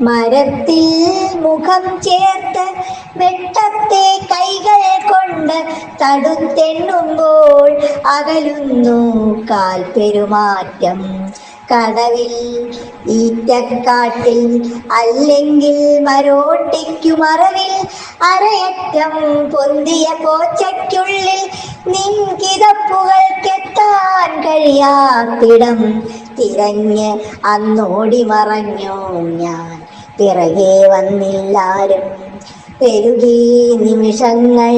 മരത്തിൽ മുഖം ചേർത്ത് വെട്ടത്തെ കൈകൾ കൊണ്ട് തടുത്തെണ്ണുമ്പോൾ അകലുന്നു കാൽ പെരുമാറ്റം കടവിൽ ഈറ്റക്കാട്ടിൽ അല്ലെങ്കിൽ മരോട്ടിക്കു മറവിൽ അരയറ്റം പൊന്തിയ പോച്ചയ്ക്കുള്ളിൽ നിൻ കിതപ്പുകൾക്കെത്താൻ കഴിയാത്തിടം തിരഞ്ഞ് അന്നോടി മറഞ്ഞു ഞാൻ. പിറകെ വന്നില്ലാരും പെരുകി നിമിഷങ്ങൾ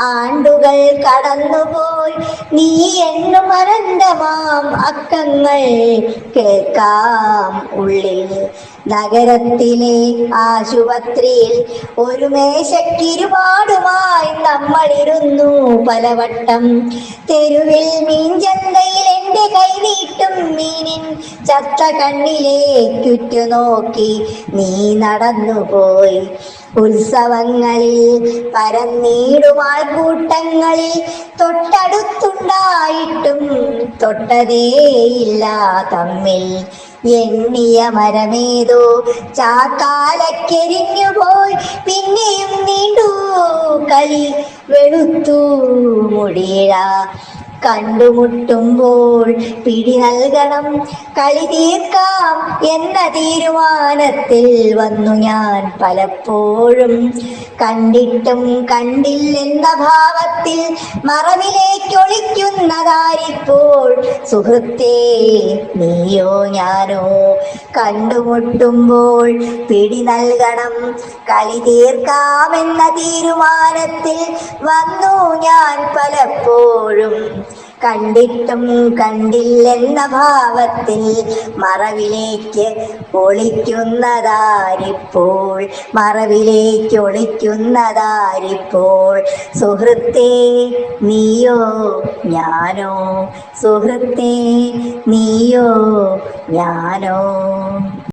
ആണ്ടുകൾ കടന്നുപോയി. നീ എന്നു മരന്തമാം അക്കങ്ങൾ കേൾക്കാം ഉള്ളിൽ. നഗരത്തിലെ ആശുപത്രിയിൽ ഒരു മേശക്കിരുപാടുമായി നമ്മളിരുന്നു പലവട്ടം തെരുവിൽ മീൻചന്തയിൽ എന്റെ മീനിൻ ചത്ത കണ്ണിലേക്കുറ്റു നോക്കി നീ നടന്നുപോയി. ഉത്സവങ്ങളിൽ പരന്നീടുമാൾ കൂട്ടങ്ങളിൽ തൊട്ടടുത്തുണ്ടായിട്ടും തൊട്ടതേയില്ല തമ്മിൽ. എണ്ണിയ മരമേതോ ചാക്കാലക്കെരിഞ്ഞുപോയി പിന്നെയും നീണ്ടു കളി വെളുത്തു മുടിയിഴ കണ്ടുമുട്ടുമ്പോൾ പിടി നൽകണം. കളി തീർക്കാം എന്ന തീരുമാനത്തിൽ വന്നു ഞാൻ പലപ്പോഴും. കണ്ടിട്ടും കണ്ടില്ലെന്ന ഭാവത്തിൽ മറവിലേക്കൊളിക്കുന്നതാരിപ്പോൾ സുഹൃത്തേ നീയോ ഞാനോ? കണ്ടുമുട്ടുമ്പോൾ പിടി നൽകണം. കളി തീർക്കാമെന്ന തീരുമാനത്തിൽ വന്നു ഞാൻ പലപ്പോഴും. കണ്ടിട്ടും കണ്ടില്ലെന്ന ഭാവത്തിൽ മറവിലേക്ക് ഒളിക്കുന്നതാരിപ്പോൾ. മറവിലേക്ക് ഒളിക്കുന്നതാരിപ്പോൾ. സുഹൃത്തേ നീയോ ഞാനോ? സുഹൃത്തേ നീയോ ഞാനോ?